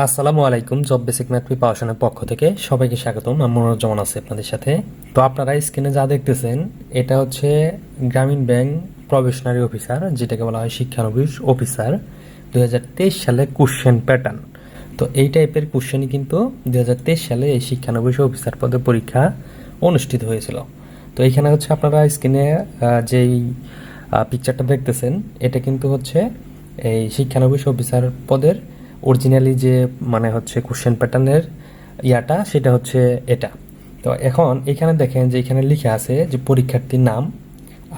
আসসালামু আলাইকুম job basic math প্রিপারেশনের পক্ষ থেকে সবাইকে স্বাগতম। আমি মনোরঞ্জন আছে আপনাদের সাথে। তো আপনারা স্ক্রিনে যা দেখতেছেন, এটা হচ্ছে গ্রামীণ ব্যাংক প্রবেশনারি অফিসার, যেটাকে বলা হয় শিক্ষানবিশ অফিসার, দুই হাজার তেইশ সালে কোশ্চেন প্যাটার্ন তো এই টাইপের কোশ্চেনই কিন্তু দুই হাজার তেইশ সালে এই শিক্ষানবিশ অফিসার পদে পরীক্ষা অনুষ্ঠিত হয়েছিল। তো এখানে হচ্ছে আপনারা স্ক্রিনে যেই পিকচারটা দেখতেছেন, এটা কিন্তু হচ্ছে এই শিক্ষানবিশ অফিসার পদের অরিজিনালি যে মানে হচ্ছে কোশ্চেন প্যাটার্নের ইয়াটা, সেটা হচ্ছে এটা। তো এখন এখানে দেখেন যে এখানে লিখে আছে যে পরীক্ষার্থীর নাম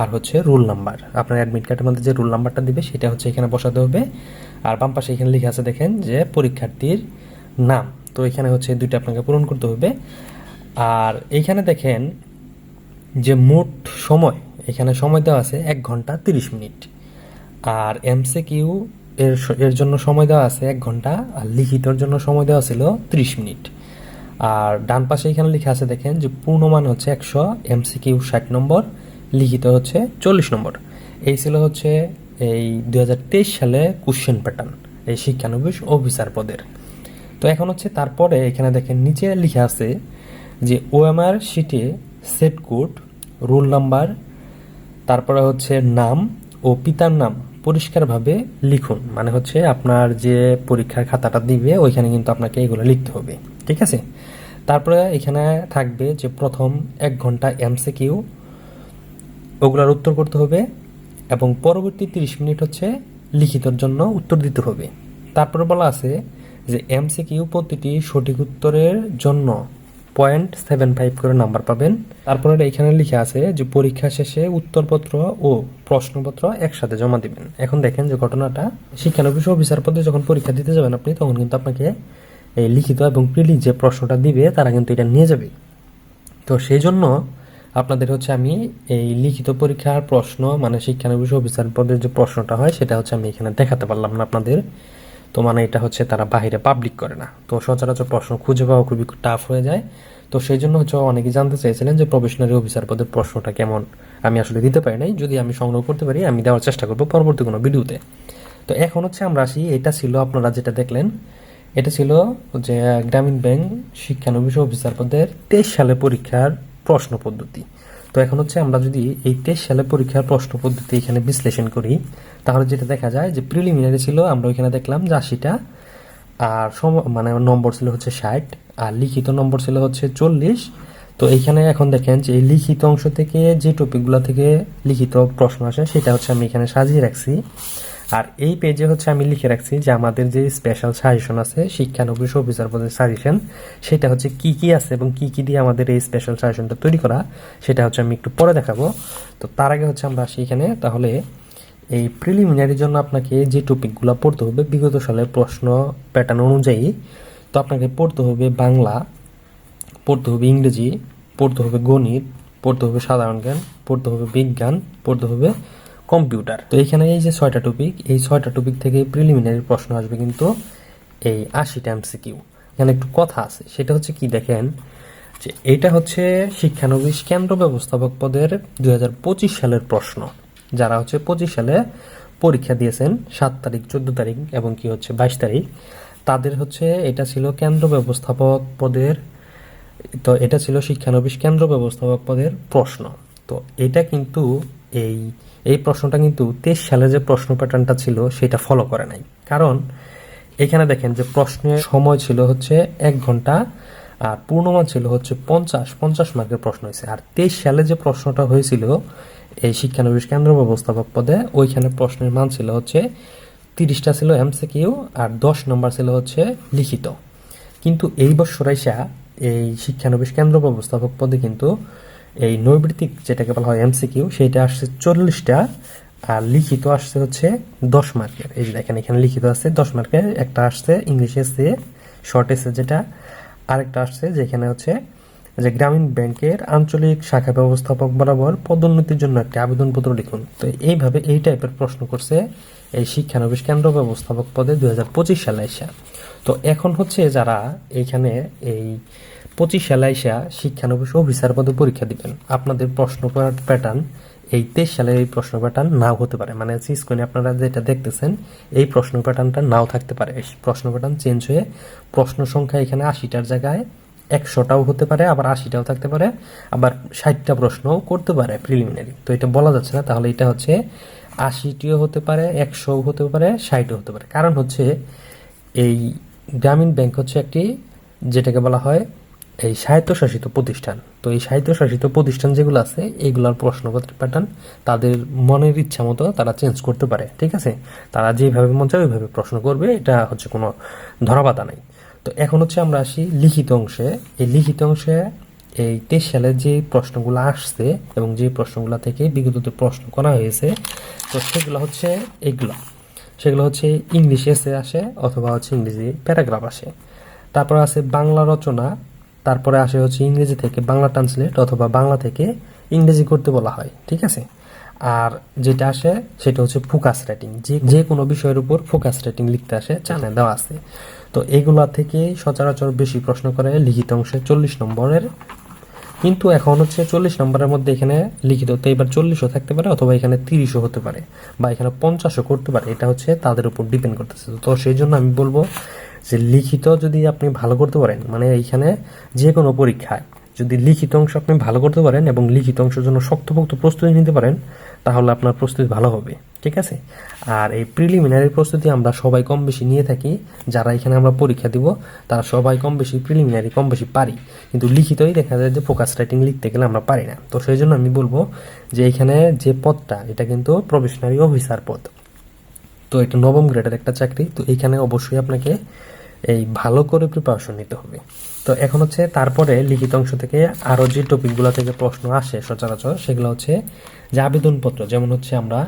আর হচ্ছে রোল নাম্বার আপনার অ্যাডমিট কার্ডের মধ্যে যে রোল নাম্বারটা দিবে, সেটা হচ্ছে এখানে বসাতে হবে। আর বাম পাশে এখানে লিখে আছে দেখেন যে পরীক্ষার্থীর নাম। তো এখানে হচ্ছে দুইটা আপনাকে পূরণ করতে হবে। আর এইখানে দেখেন যে মোট সময়, এখানে সময় দেওয়া আছে এক ঘণ্টা তিরিশ মিনিট। আর এমসিকিউ এর এর জন্য সময় দেওয়া আছে এক ঘণ্টা, আর লিখিতর জন্য সময় দেওয়া ছিল ত্রিশ মিনিট। আর ডান পাশে এখানে লেখা আছে, দেখেন যে পূর্ণমান হচ্ছে একশো, এমসিকিউ ষাট নম্বর, লিখিত হচ্ছে চল্লিশ নম্বর। এই ছিল হচ্ছে এই দুই হাজার তেইশ সালে কোশ্চেন প্যাটার্ন এই শিক্ষানবিশ অফিসার পদের। তো এখন হচ্ছে তারপরে এখানে দেখেন নিচে লিখে আছে যে ওএমআর শিটে সেট কোড রোল নাম্বার তারপরে হচ্ছে নাম ও পিতার নাম। পরিষ্কারভাবে লিখুন। মানে হচ্ছে আপনার যে পরীক্ষার খাতাটা দিবে, ওইখানে কিন্তু আপনাকে এগুলো লিখতে হবে। ঠিক আছে? তারপরে এখানে থাকবে যে প্রথম এক ঘণ্টা এমসিকিউ ওগুলার উত্তর করতে হবে এবং পরবর্তী তিরিশ মিনিট হচ্ছে লিখিতর জন্য উত্তর দিতে হবে। তারপরে বলা আছে যে এমসিকিউ প্রতিটি সঠিক উত্তরের জন্য পয়েন্ট সেভেন ফাইভ করে নাম্বার পাবেন। তারপরে এখানে লিখে আছে যে পরীক্ষা শেষে উত্তরপত্র ও প্রশ্নপত্র একসাথে জমা দিবেন। এখন দেখেন যে ঘটনাটা, শিক্ষানবিশ অফিসার পদে যখন পরীক্ষা দিতে যাবেন আপনি, তখন কিন্তু আপনাকে এই লিখিত এবং প্রিলি যে প্রশ্নটা দিবে, তারা কিন্তু এটা নিয়ে যাবে। তো সেই জন্য আপনাদের হচ্ছে আমি এই লিখিত পরীক্ষার প্রশ্ন মানে শিক্ষানবিশ অফিসার পদের যে প্রশ্নটা হয়, সেটা হচ্ছে আমি এখানে দেখাতে পারলাম না আপনাদের। তো মানে এটা হচ্ছে তারা বাইরে পাবলিক করে না। তো সচরাচর প্রশ্ন খুঁজে পাওয়া খুবই টাফ হয়ে যায়। তো সেই জন্য হচ্ছে অনেকে জানতে চেয়েছিলেন যে প্রফেশনারি অফিসার পদের প্রশ্নটা কেমন? আমি আসলে দিতে পারি নাই। যদি আমি সংগ্রহ করতে পারি, আমি দেওয়ার চেষ্টা করব পরবর্তী কোনো ভিডিওতে। তো এখন হচ্ছে আমরা আসি, এটা ছিল আপনারা যেটা দেখলেন, এটা ছিল যে গ্রামীণ ব্যাংক শিক্ষানবিশ অফিসার পদের তেইশ সালে পরীক্ষার প্রশ্ন পদ্ধতি। তো এখন হচ্ছে আমরা যদি এই তেইশ সালে পরীক্ষার প্রশ্ন পদ্ধতি এখানে বিশ্লেষণ করি, তাহলে যেটা দেখা যায় যে প্রিলিমিনারি ছিল, আমরা ওইখানে দেখলাম যে আশিটা, আর সম মানে নম্বর ছিল হচ্ছে ষাট, আর লিখিত নম্বর ছিল হচ্ছে চল্লিশ। তো এখানে এখন দেখেন যে এই লিখিত অংশ থেকে যে টপিকগুলো থেকে লিখিত প্রশ্ন আসে, সেটা হচ্ছে আমি এখানে সাজিয়ে রাখছি। আর এই পেজে হচ্ছে আমি লিখে রাখছি যে আমাদের যে স্পেশাল সাজেশন আছে শিক্ষানবিশ অফিসার পদের সাজেশন সেটা হচ্ছে কি কি আছে এবং কি কি দিয়ে আমাদের এই স্পেশাল সাজেশনটা তৈরি করা, সেটা হচ্ছে আমি একটু পরে দেখাবো। তো তার আগে হচ্ছে আমরা আসি এখানে। তাহলে এই প্রিলিমিনারির জন্য আপনাকে যে টপিকগুলো পড়তে হবে, বিগত সালের প্রশ্ন প্যাটার্ন অনুযায়ী, তো আপনাকে পড়তে হবে বাংলা, পড়তে হবে ইংরেজি, পড়তে হবে গণিত, পড়তে হবে সাধারণ জ্ঞান, পড়তে হবে বিজ্ঞান, পড়তে হবে কম্পিউটার। তো এখানে এই যে ছয়টা টপিক এই ছয়টা টপিক থেকে প্রিলিমিনারি প্রশ্ন আসবে কিন্তু এই আশিটা এমসিকিউ এখানে একটু কথা আছে, সেটা হচ্ছে কি দেখেন, যে এটা হচ্ছে শিক্ষানবিশ কেন্দ্র ব্যবস্থাপক পদের দুই হাজার পঁচিশ সালের প্রশ্ন। যারা হচ্ছে পঁচিশ সালে পরীক্ষা দিয়েছেন, সাত তারিখ, চোদ্দ তারিখ এবং কি হচ্ছে বাইশ তারিখ, তাদের হচ্ছে এটা ছিল কেন্দ্র ব্যবস্থাপক পদের, তো এটা ছিল শিক্ষানবিশ কেন্দ্র ব্যবস্থাপক পদের প্রশ্ন। তো এটা কিন্তু এই এই প্রশ্নটা কিন্তু তেইশ সালে যে প্রশ্ন প্যাটার্নটা ছিল সেটা ফলো করে নাই। কারণ এখানে দেখেন যে প্রশ্নের সময় ছিল হচ্ছে এক ঘণ্টা আর পূর্ণমান ছিল হচ্ছে পঞ্চাশ পঞ্চাশ মার্কের প্রশ্ন হয়েছে। আর তেইশ সালে যে প্রশ্নটা হয়েছিল এই শিক্ষানবিশ কেন্দ্র ব্যবস্থাপক পদে, ওইখানে প্রশ্নের মান ছিল হচ্ছে তিরিশটা ছিল এমসিকিউ আর দশ নম্বর ছিল হচ্ছে লিখিত। কিন্তু এই বছর আইসা এই শিক্ষানবিশ কেন্দ্র ব্যবস্থাপক পদে কিন্তু এই নৈবৃত্তিক যেটাকে বলা হয় এমসিকিউ সেটা আসছে চল্লিশটা, আর লিখিত আসছে হচ্ছে দশ মার্কের। এই যে দেখেন, এখানে লিখিত আছে দশ মার্কের, একটা আসছে ইংলিশে এসে শর্ট এসে যেটা, আরেকটা আসছে যেখানে হচ্ছে যে গ্রামীণ ব্যাংকের আঞ্চলিক শাখা ব্যবস্থাপক বরাবর পদোন্নতির জন্য একটি আবেদনপত্র লিখুন। তো এইভাবে এই টাইপের প্রশ্ন করছে এই শিক্ষানবিশ কেন্দ্র ব্যবস্থাপক পদে দুই হাজার পঁচিশ সালে আইসা তো এখন হচ্ছে যারা এইখানে এই পঁচিশ সালে আইসা শিক্ষানবিশ অফিসার পদে পরীক্ষা দিবেন। আপনাদের প্রশ্ন প্যাটার্ন এই তেইশ সালের এই প্রশ্ন প্যাটার্ন নাও হতে পারে। মানে স্ক্রিনে আপনারা যেটা দেখতেছেন, এই প্রশ্ন প্যাটার্নটা নাও থাকতে পারে। এই প্রশ্ন প্যাটার্ন চেঞ্জ হয়ে প্রশ্ন সংখ্যা এখানে আশিটার জায়গায় একশোটাও হতে পারে, আবার আশিটাও থাকতে পারে, আবার ষাটটা প্রশ্নও করতে পারে প্রিলিমিনারি তো এটা বলা যাচ্ছে না, তাহলে এটা হচ্ছে আশিটিও হতে পারে, একশোও হতে পারে, ষাটও হতে পারে। কারণ হচ্ছে এই গ্রামীণ ব্যাংক হচ্ছে একটি, যেটাকে বলা হয় এই স্বায়ত্তশাসিত প্রতিষ্ঠান। তো এই স্বায়ত্তশাসিত প্রতিষ্ঠান যেগুলো আছে এইগুলোর প্রশ্নপত্রের প্যাটার্ন তাদের মনের ইচ্ছা মতো তারা চেঞ্জ করতে পারে, ঠিক আছে? তারা যেভাবে মন চায় ওইভাবে প্রশ্ন করবে, এটা হচ্ছে কোনো ধরাবাধা নাই। তো এখন হচ্ছে আমরা আসি লিখিত অংশে। এই লিখিত অংশে এই তেইশ সালে যে প্রশ্নগুলো আসছে এবং যে প্রশ্নগুলো থেকে বিগত প্রশ্ন করা হয়েছে, তো সেগুলো হচ্ছে এগুলো সেগুলো হচ্ছে ইংলিশ এসে আসে অথবা হচ্ছে ইংরেজি প্যারাগ্রাফ আসে। তারপর আছে বাংলা রচনা তারপরে আসে হচ্ছে ইংরেজি থেকে বাংলা ট্রান্সলেট অথবা বাংলা থেকে ইংরেজি করতে বলা হয়, ঠিক আছে? আর যেটা আসে সেটা হচ্ছে ফোকাস রাইটিং যে যে কোনো বিষয়ের উপর ফোকাস রাইটিং লিখতে আসে জানে দেওয়া আছে। তো এগুলা থেকে সচরাচর বেশি প্রশ্ন করে লিখিত অংশে চল্লিশ নম্বরের। কিন্তু এখন হচ্ছে চল্লিশ নম্বরের মধ্যে এখানে লিখিত, তো এবার চল্লিশও থাকতে পারে অথবা এখানে তিরিশও হতে পারে বা এখানে পঞ্চাশও করতে পারে, এটা হচ্ছে তাদের উপর ডিপেন্ড করতেছে। তো সেই জন্য আমি বলব যে লিখিত যদি আপনি ভালো করতে পারেন মানে এইখানে যে কোনো পরীক্ষায় যদি লিখিত অংশ আপনি ভালো করতে পারেন এবং লিখিত অংশের জন্য শক্তপোক্ত প্রস্তুতি নিতে পারেন, তাহলে আপনার প্রস্তুতি ভালো হবে, ঠিক আছে? আর এই প্রিলিমিনারি প্রস্তুতি আমরা সবাই কম বেশি নিয়ে থাকি, যারা এখানে আমরা পরীক্ষা দিব, তারা সবাই কম বেশি প্রিলিমিনারি কম বেশি পারি। কিন্তু লিখিতই দেখা যায় যে ফোকাস রাইটিং লিখতে গেলে আমরা পারি না। তো সেই জন্য আমি বলব যে এখানে যে পদটা, এটা কিন্তু প্রফেশনারি অফিসার পদ। তো এটা নবম গ্রেডের একটা চাকরি, তো এইখানে অবশ্যই আপনাকে এই ভালো করে প্রিপারেশন নিতে হবে। তো এখন হচ্ছে তারপরে লিখিত অংশ থেকে আরও যে টপিকগুলো থেকে প্রশ্ন আসে সচরাচর, সেগুলো হচ্ছে যে আবেদনপত্র, যেমন হচ্ছে আমরা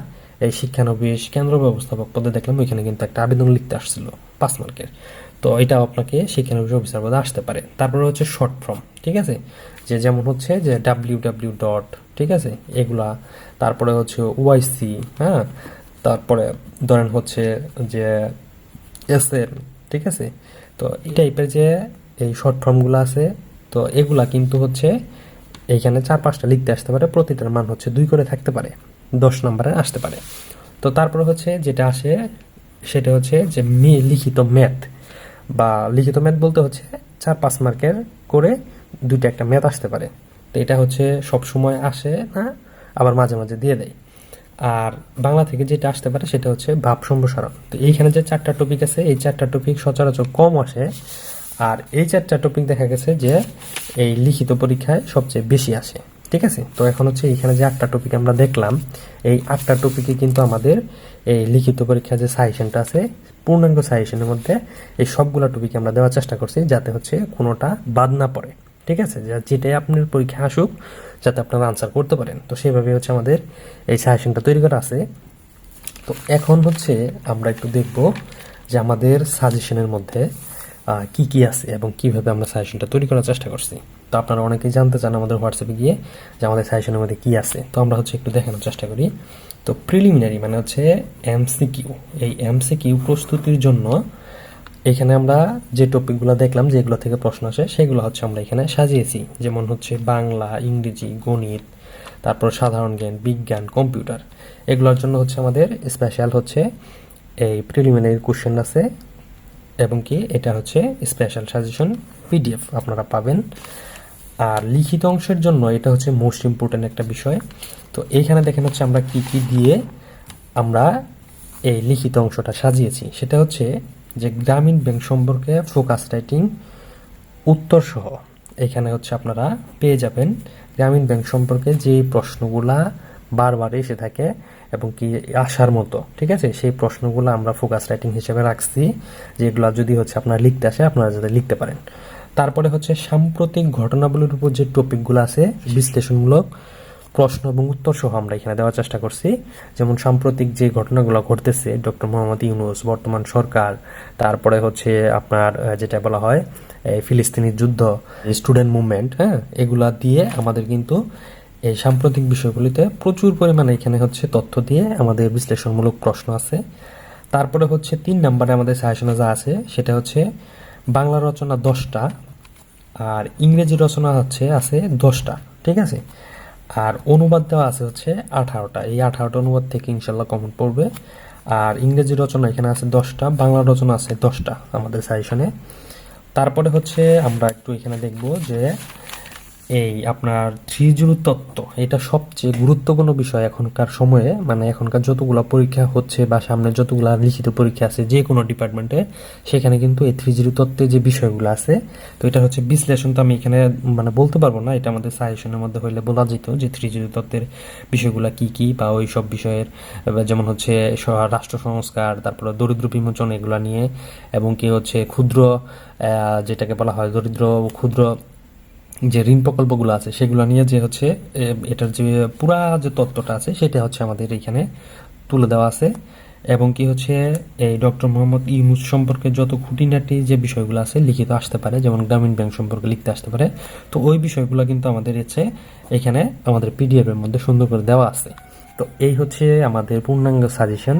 এই শিক্ষানবিশ কেন্দ্র ব্যবস্থাপক পদে দেখলাম, ওইখানে কিন্তু একটা আবেদন লিখতে আসছিল পাঁচ মার্কের। তো এটা আপনাকে শিক্ষানবিশ অফিসার পদে আসতে পারে। তারপরে হচ্ছে শর্ট ফর্ম ঠিক আছে? যে যেমন হচ্ছে যে ডাব্লিউ ডাব্লিউ ডট ঠিক আছে? এগুলা, তারপরে হচ্ছে ওয়াইসি হ্যাঁ? তারপরে ধরেন হচ্ছে যে এস এন ঠিক আছে? তো এই টাইপের যে এই শর্ট ফর্মগুলো আছে, তো এগুলা কিন্তু হচ্ছে এইখানে চার পাঁচটা লিখতে আসতে পারে, প্রতিটার মান হচ্ছে দুই করে থাকতে পারে, দশ নম্বরে আসতে পারে। তো তারপরে হচ্ছে যেটা আসে, সেটা হচ্ছে যে মি লিখিত ম্যাথ বা লিখিত ম্যাথ বলতে হচ্ছে চার পাঁচ মার্কের করে দুইটা একটা ম্যাথ আসতে পারে। তো এটা হচ্ছে সব সময় আসে না, আবার মাঝে মাঝে দিয়ে দেয়। আর বাংলা থেকে যেটা আসতে পারে সেটা হচ্ছে ভাব সম্প্রসারণ তো এইখানে যে চারটা টপিক আছে, এই চারটা টপিক সচরাচর কম আসে। আর এই চারটা টপিক দেখা গেছে যে এই লিখিত পরীক্ষায় সবচেয়ে বেশি আসে। ঠিক আছে? তো এখন হচ্ছে এখানে যে আটটা টপিক আমরা দেখলাম, এই আটটা টপিকে কিন্তু আমাদের এই লিখিত পরীক্ষার যে সাজেশনটা আছে, পূর্ণাঙ্গ সাজেশনের মধ্যে এই সবগুলো টপিক আমরা দেওয়ার চেষ্টা করছি যাতে হচ্ছে কোনোটা বাদ না পড়ে। ঠিক আছে? যেটাই আপনার পরীক্ষা আসুক, যাতে আপনারা আনসার করতে পারেন। তো সেইভাবে হচ্ছে আমাদের এই সাজেশনটা তৈরি করা আছে। তো এখন হচ্ছে আমরা একটু দেখব যে আমাদের সাজেশনের মধ্যে কি কি আছে এবং কীভাবে আমরা সাজেশনটা তৈরি করার চেষ্টা করছি। তো আপনারা অনেকেই জানতে চান আমাদের হোয়াটসঅ্যাপে গিয়ে যে আমাদের সাজেশনের মধ্যে কি আছে। তো আমরা হচ্ছে একটু দেখানোর চেষ্টা করি। তো প্রিলিমিনারি মানে হচ্ছে এমসিকিউ এই এমসিকিউ প্রস্তুতির জন্য এখানে আমরা যে টপিকগুলো দেখলাম, যেগুলো থেকে প্রশ্ন আসে, সেগুলো হচ্ছে আমরা এখানে সাজিয়েছি। যেমন হচ্ছে বাংলা, ইংরেজি, গণিত, তারপর সাধারণ জ্ঞান, বিজ্ঞান, কম্পিউটার। এগুলোর জন্য হচ্ছে আমাদের স্পেশাল হচ্ছে এই প্রিলিমিনারি কোশ্চেন আছে এবং কি এটা হচ্ছে স্পেশাল সাজেশন পিডিএফ আপনারা পাবেন। আর লিখিত অংশের জন্য এটা হচ্ছে মোস্ট ইম্পর্টেন্ট একটা বিষয়। তো এইখানে দেখেন হচ্ছে আমরা কি কি দিয়ে আমরা এই লিখিত অংশটা সাজিয়েছি। সেটা হচ্ছে যে গ্রামীণ ব্যাংক সম্পর্কে ফোকাস রাইটিং উত্তর সহ এখানে হচ্ছে আপনারা পেয়ে যাবেন গ্রামীণ ব্যাংক সম্পর্কে যে প্রশ্নগুলা বারবার এসে থাকে এবং কি আসার মতো, ঠিক আছে? সেই প্রশ্নগুলো আমরা ফোকাস রাইটিং হিসেবে রাখছি, যেগুলো যদি হচ্ছে আপনারা লিখতে আসে, আপনারা যাতে লিখতে পারেন। তারপরে হচ্ছে সাম্প্রতিক ঘটনাবলীর উপর যে টপিকগুলো আছে, বিশ্লেষণমূলক প্রশ্ন এবং উত্তর সহ আমরা এখানে দেওয়ার চেষ্টা করছি। যেমন সাম্প্রতিক যে ঘটনাগুলো ঘটতেছে, ডক্টর মোহাম্মদ ইউনুস, বর্তমান সরকার, তারপরে হচ্ছে আপনার যেটা বলা হয়, এই ফিলিস্তিনি যুদ্ধ স্টুডেন্ট মুভমেন্ট হ্যাঁ এগুলা দিয়ে আমাদের কিন্তু এই সাম্প্রতিক বিষয়গুলিতে প্রচুর পরিমাণে এখানে হচ্ছে তথ্য দিয়ে আমাদের বিশ্লেষণমূলক প্রশ্ন আছে। তারপরে হচ্ছে তিন নম্বরে আমাদের সাজেশনে যা আছে, সেটা হচ্ছে বাংলা রচনা দশটা আর ইংরেজি রচনা হচ্ছে, আছে দশটা, ঠিক আছে? আর অনুবাদ দেওয়া আছে হচ্ছে আঠারোটা। এই আঠারোটা অনুবাদ থেকে ইনশাল্লাহ কমন পড়বে। আর ইংরেজি রচনা এখানে আছে দশটা, বাংলা রচনা আছে দশটা আমাদের সাজেশনে তারপরে হচ্ছে আমরা একটু এখানে দেখব যে এই আপনার থ্রি তত্ত্ব, এটা সবচেয়ে গুরুত্বপূর্ণ বিষয় এখনকার সময়ে। মানে এখনকার যতগুলো পরীক্ষা হচ্ছে বা সামনে যতগুলো লিখিত পরীক্ষা আছে যে কোনো ডিপার্টমেন্টে, সেখানে কিন্তু এই থ্রি তত্ত্বে যে বিষয়গুলো আছে, তো এটা হচ্ছে বিশ্লেষণ। তো আমি এখানে মানে বলতে পারব না, এটা আমাদের সাজেশনের মধ্যে হইলে বলা যেত যে থ্রি তত্ত্বের বিষয়গুলো কি কি বা ওই সব বিষয়ের যেমন হচ্ছে রাষ্ট্র সংস্কার, তারপরে দরিদ্র বিমোচন এগুলা নিয়ে, এবং কি হচ্ছে ক্ষুদ্র যেটাকে বলা হয় দরিদ্র, ক্ষুদ্র যে ঋণ প্রকল্পগুলো আছে, সেগুলো নিয়ে যে হচ্ছে এটার যে পুরা যে তত্ত্বটা আছে, সেটা হচ্ছে আমাদের এখানে তুলে দেওয়া আছে। এবং কি হচ্ছে, এই ডক্টর মোহাম্মদ ইউনুস সম্পর্কে যত খুঁটিনাটি যে বিষয়গুলো আছে, লিখিত আসতে পারে, যেমন গ্রামীণ ব্যাংক সম্পর্কে লিখতে আসতে পারে। তো ওই বিষয়গুলো কিন্তু আমাদের হচ্ছে, এখানে আমাদের পিডিএফের মধ্যে সুন্দর করে দেওয়া আছে। তো এই হচ্ছে আমাদের পূর্ণাঙ্গ সাজেশন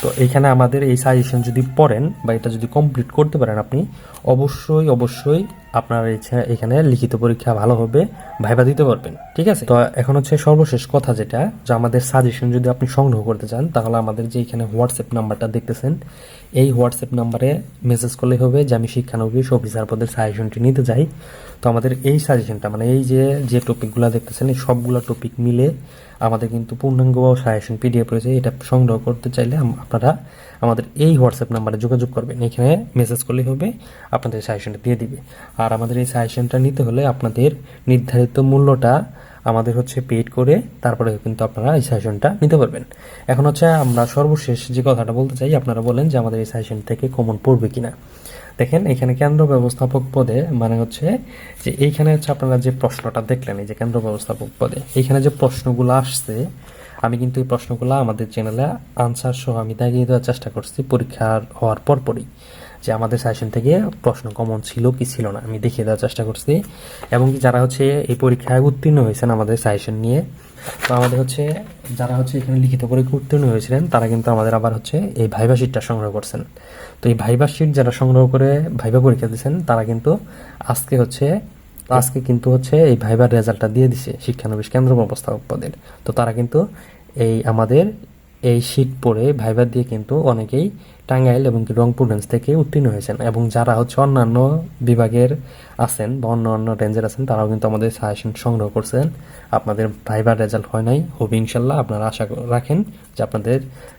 তো এইখানে আমাদের এই সাজেশন যদি পড়েন বা এটা যদি কমপ্লিট করতে পারেন আপনি, অবশ্যই অবশ্যই আপনার এখানে লিখিত পরীক্ষা ভালো হবে, ভাইবা দিতে পারবেন, ঠিক আছে? তো এখন হচ্ছে সর্বশেষ কথা যেটা, যে আমাদের সাজেশন যদি আপনি সংগ্রহ করতে চান, তাহলে আমাদের যে এখানে হোয়াটসঅ্যাপ নাম্বারটা দেখতেছেন, এই হোয়াটসঅ্যাপ নাম্বারে মেসেজ করলে হবে যে আমি শিক্ষানবিশ অফিসার পদের সাজেশনটি নিতে চাই। তো আমাদের এই সাজেশনটা মানে এই যে যে টপিকগুলো দেখতেছেন, এই সবগুলো টপিক মিলে আমাদের কিন্তু পূর্ণাঙ্গ সাজেশন পিডিএফ রয়েছে, এটা সংগ্রহ করতে চাইলে আপনারা আমাদের এই হোয়াটসঅ্যাপ নাম্বারে যোগাযোগ করবেন। এখানে মেসেজ করলেই হবে, আপনাদের সাজেশনটা দিয়ে দিবে। আর আমাদের এই সাজেশনটা নিতে হলে আপনাদের নির্ধারিত মূল্যটা আমাদের হচ্ছে পেড করে তারপরে কিন্তু আপনারা এই সাজেশনটা নিতে পারবেন। এখন হচ্ছে আমরা সর্বশেষ যে কথাটা বলতে চাই, আপনারা বলেন যে আমাদের এই সাজেশন থেকে কমন পড়বে কিনা। দেখেন, এখানে কেন্দ্র ব্যবস্থাপক পদে মানে হচ্ছে যে এইখানে হচ্ছে আপনারা যে প্রশ্নটা দেখলেন, এই যে কেন্দ্র ব্যবস্থাপক পদে এখানে যে প্রশ্নগুলো আসছে, আমি কিন্তু এই প্রশ্নগুলো আমাদের চ্যানেলে আনসার সহ আমি দাগিয়ে দেওয়ার চেষ্টা করছি পরীক্ষার হওয়ার পরপরই। যে আমাদের সাজেশন থেকে প্রশ্ন কমন ছিল কি ছিল না, আমি দেখিয়ে দেওয়ার চেষ্টা করছি। এবং কি যারা হচ্ছে এই পরীক্ষায় উত্তীর্ণ হয়েছেন আমাদের সাজেশন নিয়ে, তো আমাদের হচ্ছে যারা হচ্ছে এখানে লিখিত পরীক্ষা উত্তীর্ণ হয়েছিলেন, তারা কিন্তু আমাদের আবার হচ্ছে এই ভাইবা শিটটা সংগ্রহ করছেন। তো এই ভাইবা শিট যারা সংগ্রহ করে ভাইবা পরীক্ষা দিয়েছেন, তারা কিন্তু আজকে হচ্ছে, আজকে কিন্তু হচ্ছে এই ভাইবার রেজাল্টটা দিয়ে দিছে শিক্ষানবিশ কেন্দ্র ব্যবস্থাপক পদের তো তারা কিন্তু এই আমাদের এই শীট পড়ে ভাইবার দিয়ে কিন্তু অনেকেই টাঙ্গাইল এবং রংপুর রেঞ্জ থেকে উত্তীর্ণ হয়েছেন এবং যারা হচ্ছে অন্যান্য বিভাগের আছেন বা অন্য অন্য রেঞ্জের আছেন, তারাও কিন্তু আমাদের সাজেশন সংগ্রহ করছেন। আপনাদের ভাইবার রেজাল্ট হয় নাই, হবে ইনশাল্লাহ। আপনারা আশা রাখেন যে আপনাদের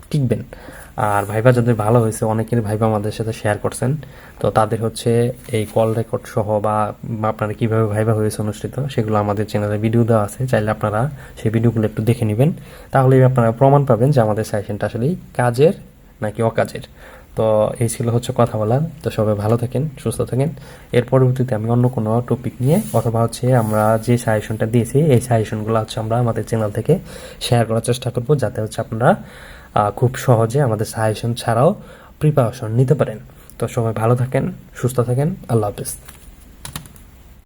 টিকবেন। আর ভাইবা যাদের ভালো হয়েছে অনেকের ভাইবা আমাদের সাথে শেয়ার করছেন। তো তাদের হচ্ছে এই কল রেকর্ড সহ বা আপনারা কীভাবে ভাইবা হয়েছে অনুষ্ঠিত, সেগুলো আমাদের চ্যানেলে ভিডিও দেওয়া আছে। চাইলে আপনারা সেই ভিডিওগুলো একটু দেখে নেবেন। তাহলে আপনারা প্রমাণ পাবেন যে আমাদের সাজেশনটা আসলেই কাজের নাকি অকাজের? তো এই ছিল হচ্ছে কথা বলা তো সবাই ভালো থাকেন, সুস্থ থাকেন। এর পরবর্তীতে আমি অন্য কোনো টপিক নিয়ে অথবা হচ্ছে আমরা যে সাজেশনটা দিয়েছি, এই সাজেশনগুলো হচ্ছে আমরা আমাদের চ্যানেল থেকে শেয়ার করার চেষ্টা করব, যাতে হচ্ছে আপনারা খুব সহজে আমাদের সাজেশন ছাড়াও প্রিপারেশন নিতে পারেন। তো সবাই ভালো থাকেন, সুস্থ থাকেন। আল্লাহ হাফিজ।